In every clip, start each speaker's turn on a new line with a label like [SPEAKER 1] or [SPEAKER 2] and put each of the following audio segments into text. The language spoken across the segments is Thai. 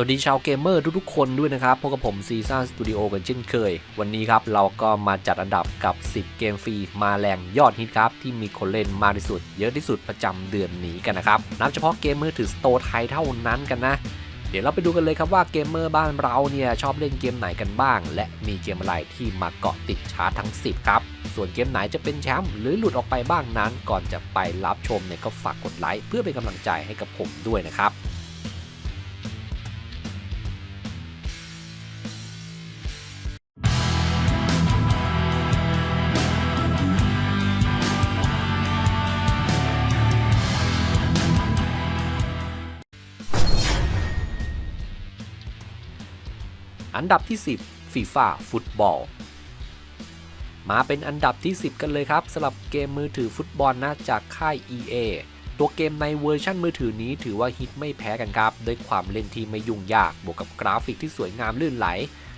[SPEAKER 1] วัสดีชาวเกมเมอร์ทุกๆคนด้วยนะครับพบกับผมซีซ่าสตูดิโอกันเช่นเคย วันนี้ครับเราก็มาจัดอันดับกับ 10 เกมฟรีมาแรงยอดฮิตครับ ที่มีคนเล่นมากที่สุด เยอะที่สุดประจำเดือนนี้กันนะครับ นับเฉพาะเกมมือถือสโตร์ไทยเท่านั้นกันนะ เดี๋ยวเราไปดูกันเลยครับว่าเกมเมอร์บ้านเราเนี่ยชอบเล่นเกมไหนกันบ้าง และมีเกมอะไรที่มาเกาะติดชาร์ตทั้ง 10 ครับส่วนเกมไหนจะเป็นแชมป์หรือหลุดออกไปบ้างนั้น ก่อนจะไปรับชมเนี่ยก็ฝากกดไลค์เพื่อเป็นกำลังใจให้กับผมด้วยนะครับ อันดับที่ 10ฟีฟ่าฟุตบอลมาเป็นอันดับที่ 10 กันเลยครับสำหรับเกมมือถือฟุตบอลนะจากค่าย EA ตัวเกมในเวอร์ชันมือถือนี้ถือว่าฮิตไม่แพ้กันครับด้วยความเล่นที่ไม่ยุ่งยากบวกกับกราฟิกที่สวยงามลื่นไหล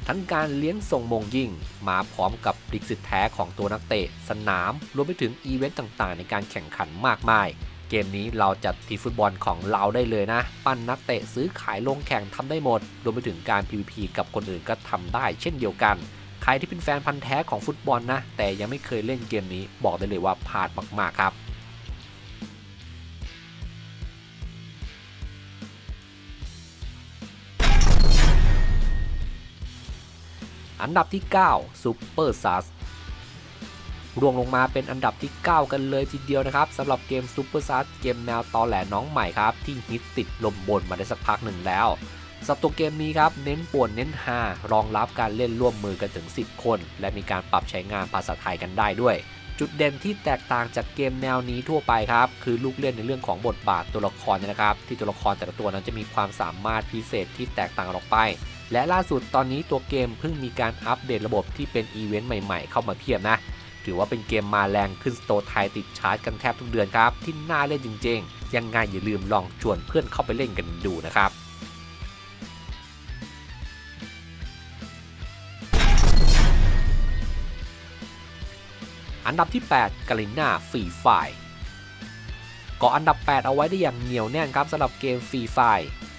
[SPEAKER 1] ทั้งการเลี้ยงส่งมงยิงมาพร้อมกับดิกสิทธิ์แท้ของตัวนักเตะ สนาม รวมไปถึงอีเวนต์ต่างๆ ในการแข่งขันมากมาย เกมนี้เราจัดทีฟุตบอลของเราได้เลยนะ ปั้นนักเตะซื้อขายลงแข่งทำได้หมด รวมไปถึงการ PVP กับคนอื่นก็ทำได้เช่นเดียวกัน ใครที่เป็นแฟนพันธ์แท้ของฟุตบอลนะ แต่ยังไม่เคยเล่นเกมนี้บอกได้เลยว่าพลาดมากๆครับอันดับที่ 9 Super s a s ร่วงลงมาเป็นอันดับที่ 9 กันเลยทีเดียวนะครับสำหรับเกม Super s a s เกมแนวตอแหลน้องใหม่ครับ ที่ฮิตติดลมบนมาได้สักพักหนึ่งแล้วสำหรับตัวเกมนี้ครับเน้นป่วนเน้นฮารองรับการเล่นร่วมมือกันถึง 10 คน และมีการปรับใช้งานภาษาไทยกันได้ด้วย จุดเด่นที่แตกต่างจากเกมแนวนี้ทั่วไปครับ คือลูกเล่นในเรื่องของบทบาทตัวละครนยนะครับ ที่ตัวละครแต่ละตัวนั้นจะมีความสามารถพิเศษที่แตกต่างออกไป และล่าสุดตอนนี้ตัวเกมเพิ่งมีการอัปเดตระบบที่เป็นอีเวนต์ใหม่ ๆ เข้ามาเพียบนะ ถือว่าเป็นเกมมาแรงขึ้นสโตร์ไทยติดชาร์จกันแทบทุกเดือนครับ ที่น่าเล่นจริงๆ ยังไงอย่าลืมลองชวนเพื่อนเข้าไปเล่นกันดูนะครับอันดับที่ 8 กาลิน่าฟรีไฟก็อันดับ 8 เอาไว้ได้อย่างเหนียวแน่นครับสำหรับเกมฟรีไฟ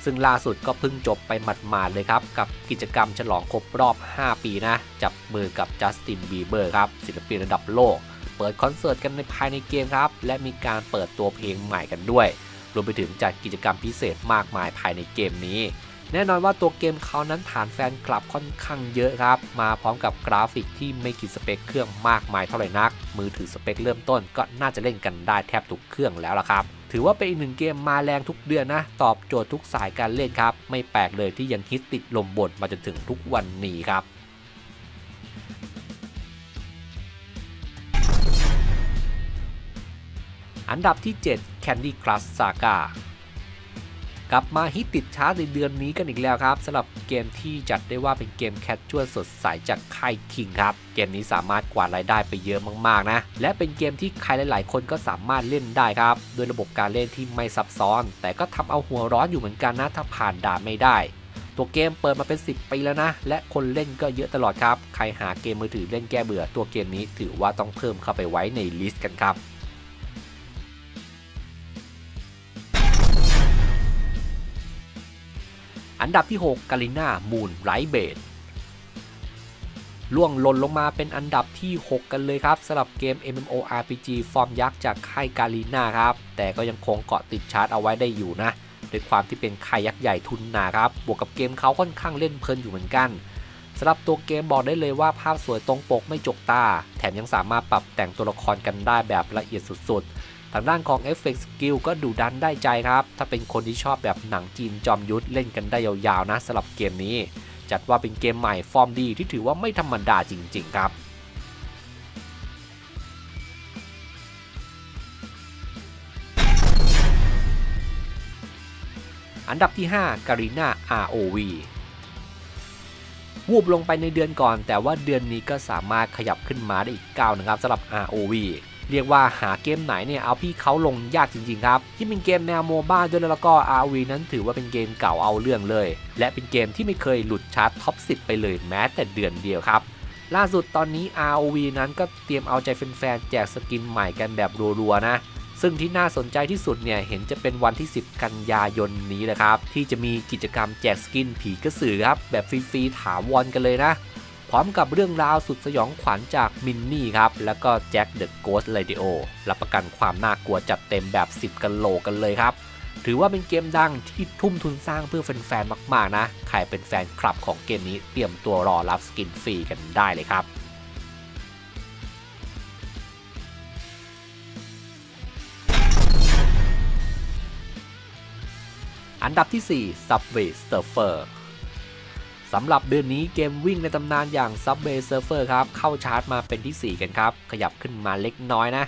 [SPEAKER 1] ซึ่งล่าสุดก็เพิ่งจบไปหมาดๆเลยครับ กับกิจกรรมฉลองครบรอบ 5 ปีนะ จับมือกับจัสตินบีเบอร์ครับ ศิลปินระดับโลก เปิดคอนเสิร์ตกันในภายในเกมครับ และมีการเปิดตัวเพลงใหม่กันด้วย รวมไปถึงจัดกิจกรรมพิเศษมากมายภายในเกมนี้ แน่นอนว่าตัวเกมเขานั้นฐานแฟนคลับค่อนข้างเยอะครับ มาพร้อมกับกราฟิกที่ไม่กินสเปคเครื่องมากมายเท่าไหร่นัก มือถือสเปคเริ่มต้นก็น่าจะเล่นกันได้แทบทุกเครื่องแล้วล่ะครับ ถือว่าเป็นอีกหนึ่งเกมมาแรงทุกเดือนนะ ตอบโจทย์ทุกสายการเล่นครับ ไม่แปลกเลยที่ยังฮิตติดลมบนมาจนถึงทุกวันนี้ครับอันดับที่ 7 Candy Crush Saga กลับมาฮิตติดชาร์ตในเดือนนี้กันอีกแล้วครับสำหรับเกมที่จัดได้ว่าเป็นเกมแคชชวลสดใสจากค่ายคิงครับ เกมนี้สามารถกวาดรายได้ไปเยอะมากๆนะ และเป็นเกมที่ใครหลาย ๆ คนก็สามารถเล่นได้ครับ โดยระบบการเล่นที่ไม่ซับซ้อน แต่ก็ทำเอาหัวร้อนอยู่เหมือนกันนะถ้าผ่านด่านไม่ได้ ตัวเกมเปิดมาเป็น 10 ปีแล้วนะ และคนเล่นก็เยอะตลอดครับ ใครหาเกมมือถือเล่นแก้เบื่อตัวเกมนี้ถือว่าต้องเพิ่มเข้าไปไว้ในลิสต์กันครับ อันดับที่ 6 กาลิน่ามูนไรเบดล่วงหล่นลงมาเป็นอันดับที่ 6 กันเลยครับสำหรับเกม MMORPG ฟอร์มยักษ์จากค่ายกาลิน่าครับ แต่ก็ยังคงเกาะติดชาร์ตเอาไว้ได้อยู่นะด้วยความที่เป็นค่ายยักษ์ใหญ่ทุนหนาครับ บวกกับเกมเขาค่อนข้างเล่นเพลินอยู่เหมือนกัน สำหรับตัวเกมบอกได้เลยว่าภาพสวยตรงปกไม่จกตา แถมยังสามารถปรับแต่งตัวละครกันได้แบบละเอียดสุดๆ ทางด้านของเอฟเฟกต์สกิลก็ดูดันได้ใจครับ ถ้าเป็นคนที่ชอบแบบหนังจีนจอมยุทธเล่นกันได้ยาวๆนะสำหรับเกมนี้ จัดว่าเป็นเกมใหม่ฟอร์มดีที่ถือว่าไม่ธรรมดาจริง ๆ ครับอันดับที่5การีนา ROV วูบลงไปในเดือนก่อน แต่ว่าเดือนนี้ก็สามารถขยับขึ้นมาได้อีกก้าวนะครับสำหรับ ROV เรียกว่าหาเกมไหนเนี่ยเอาพี่เขาลงยากจริงๆครับที่เป็นเกมแนวโมบ้าด้วยแล้วก็ ROV นั้นถือว่าเป็นเกมเก่าเอาเรื่องเลย และเป็นเกมที่ไม่เคยหลุดชาร์ตท็อป 10 ไปเลยแม้แต่เดือนเดียวครับ ล่าสุดตอนนี้ ROV นั้นก็เตรียมเอาใจแฟนๆแจกสกินใหม่กันแบบรัวๆนะ ซึ่งที่น่าสนใจที่สุดเนี่ยเห็นจะเป็นวันที่ 10 กันยายนนี้แหละครับ ที่จะมีกิจกรรมแจกสกินผีกระสือครับ แบบฟรีๆถาวรกันเลยนะ พร้อมกับเรื่องราวสุดสยองขวัญจากมินนี่ครับ แล้วก็แจ็คเดอะโกสต์เรดิโอรับประกันความน่ากลัวจัดเต็มแบบ 10 กันโลกันเลยครับถือว่าเป็นเกมดังที่ทุ่มทุนสร้างเพื่อแฟนๆ มาก ๆ นะ ใครเป็นแฟนคลับของเกมนี้เตรียมตัวรอรับสกินฟรีกันได้เลยครับ อันดับที่ 4 Subway Surfer สำหรับเดือนนี้เกมวิ่งในตำนานอย่าง Subway Surfer ครับ เข้าชาร์ตมาเป็นที่ 4 กันครับ ขยับขึ้นมาเล็กน้อยนะ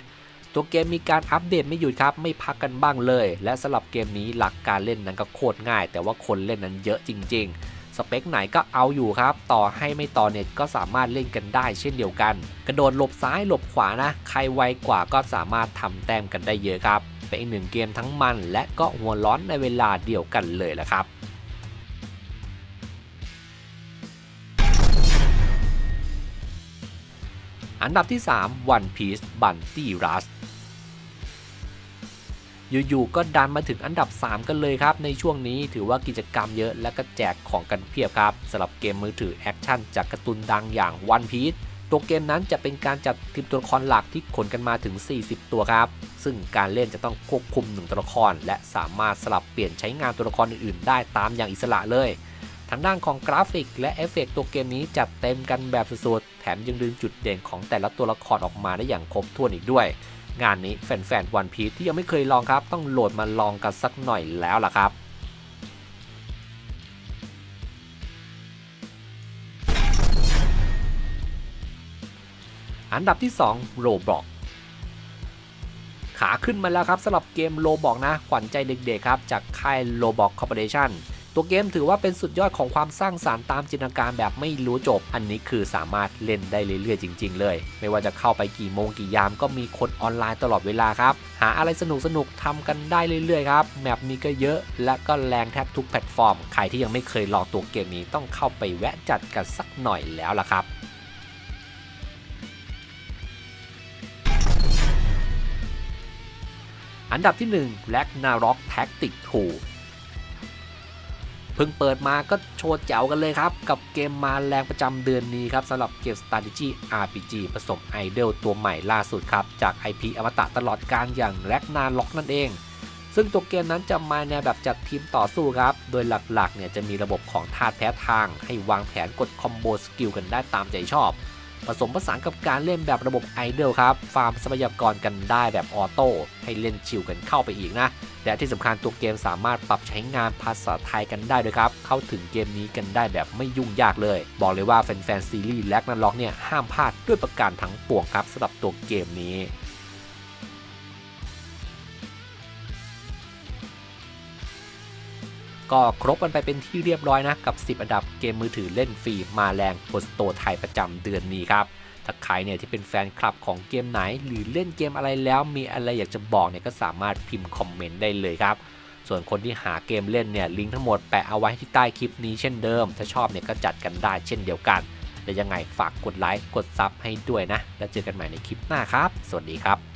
[SPEAKER 1] ตัวเกมมีการอัปเดตไม่หยุดครับ ไม่พักกันบ้างเลย และสำหรับเกมนี้หลักการเล่นนั้นก็โคตรง่าย แต่ว่าคนเล่นนั้นเยอะจริง ๆ สเปคไหนก็เอาอยู่ครับ ต่อให้ไม่ต่อเน็ตก็สามารถเล่นกันได้เช่นเดียวกัน กระโดดหลบซ้ายหลบขวานะ ใครไวกว่าก็สามารถทำแต้มกันได้เยอะครับ อีกหนึ่งเกมทั้งมันและก็หัวร้อนในเวลาเดียวกันเลยแหละครับอันดับที่ 3 One Piece Bunty Rush อยู่ๆก็ดันมาถึงอันดับ 3 กันเลยครับ ในช่วงนี้ถือว่ากิจกรรมเยอะและก็แจกของกันเพียบครับสำหรับเกมมือถือแอคชั่นจากการ์ตูนดังอย่าง One Piece ตัวเกมนั้นจะเป็นการจัดทีมตัวละครหลักที่ขนกันมาถึง 40 ตัวครับ ซึ่งการเล่นจะต้องควบคุมหนึ่งตัวละคร และสามารถสลับเปลี่ยนใช้งานตัวละครอื่นๆ ได้ตามอย่างอิสระเลย ทางด้านของกราฟิกและเอฟเฟกต์ตัวเกมนี้จัดเต็มกันแบบสุดๆ แถมยังดึงจุดเด่นของแต่ละตัวละครออกมาได้อย่างครบถ้วนอีกด้วย งานนี้แฟนๆวันพีที่ยังไม่เคยลองครับ ต้องโหลดมาลองกันสักหน่อยแล้วล่ะครับ อันดับที่ 2 Roblox ขาขึ้นมาแล้วครับสำหรับเกมโลบอกนะ ขวัญใจเด็กๆครับ จากค่าย Roblox Corporation ตัวเกมถือว่าเป็นสุดยอดของความสร้างสารรค์ตามจินตนาการแบบไม่รู้จบ อันนี้คือสามารถเล่นได้เรื่อยๆจริง ๆ เลย ไม่ว่าจะเข้าไปกี่โมงกี่ยามก็มีคนออนไลน์ตลอดเวลาครับ หาอะไรสนุกๆทำกันได้เรื่อยๆครับ แมปมีก็เยอะและก็แรงแทบทุกแพลตฟอร์ม ใครที่ยังไม่เคยลองตัวเกมนี้ต้องเข้าไปแวะจัดกันสักหน่อยแล้วล่ะครับ อันดับที่1 Black Narok Tactic 2 เพิ่งเปิดมาก็โชว์แจ๋วกันเลยครับ กับเกมมาแรงประจำเดือนนี้ครับสำหรับเกม Strategy RPG ผสมไอดอลตัวใหม่ล่าสุดครับ จาก IP อมตะตลอดการอย่างแร็กนาล็อกนั่นเอง ซึ่งตัวเกมนั้นจะมาในแบบจัดทีมต่อสู้ครับ โดยหลักๆเนี่ยจะมีระบบของธาตุแพ้ทาง ให้วางแผนกดคอมโบสกิลกันได้ตามใจชอบ ผสมผสานกับการเล่นแบบระบบไอดลครับฟาร์มทรัพยากรกันได้แบบออโต้ให้เล่นชิลกันเข้าไปอีกนะ และที่สำคัญตัวเกมสามารถปรับใช้งานภาษาไทยกันได้ด้วยครับ เข้าถึงเกมนี้กันได้แบบไม่ยุ่งยากเลย บอกเลยว่าแฟนๆซีรีส์แลกนันล็อกเนี่ยห้ามพลาดด้วยประการทั้งปวงครับสำหรับตัวเกมนี้ ก็ครบกันไปเป็นที่เรียบร้อยนะกับ 10 อันดับเกมมือถือเล่นฟรีมาแรงบนสโตร์ไทยประจำเดือนนี้ครับถ้าใครเนี่ยที่เป็นแฟนคลับของเกมไหน หรือเล่นเกมอะไรแล้วมีอะไรอยากจะบอกเนี่ยก็สามารถพิมพ์คอมเมนต์ได้เลยครับ ส่วนคนที่หาเกมเล่นเนี่ยลิงก์ทั้งหมดแปะเอาไว้ที่ใต้คลิปนี้เช่นเดิม ถ้าชอบเนี่ยก็จัดกันได้เช่นเดียวกันและยังไงฝากกดไลค์กดซับให้ด้วยนะ แล้วเจอกันใหม่ในคลิปหน้าครับ สวัสดีครับ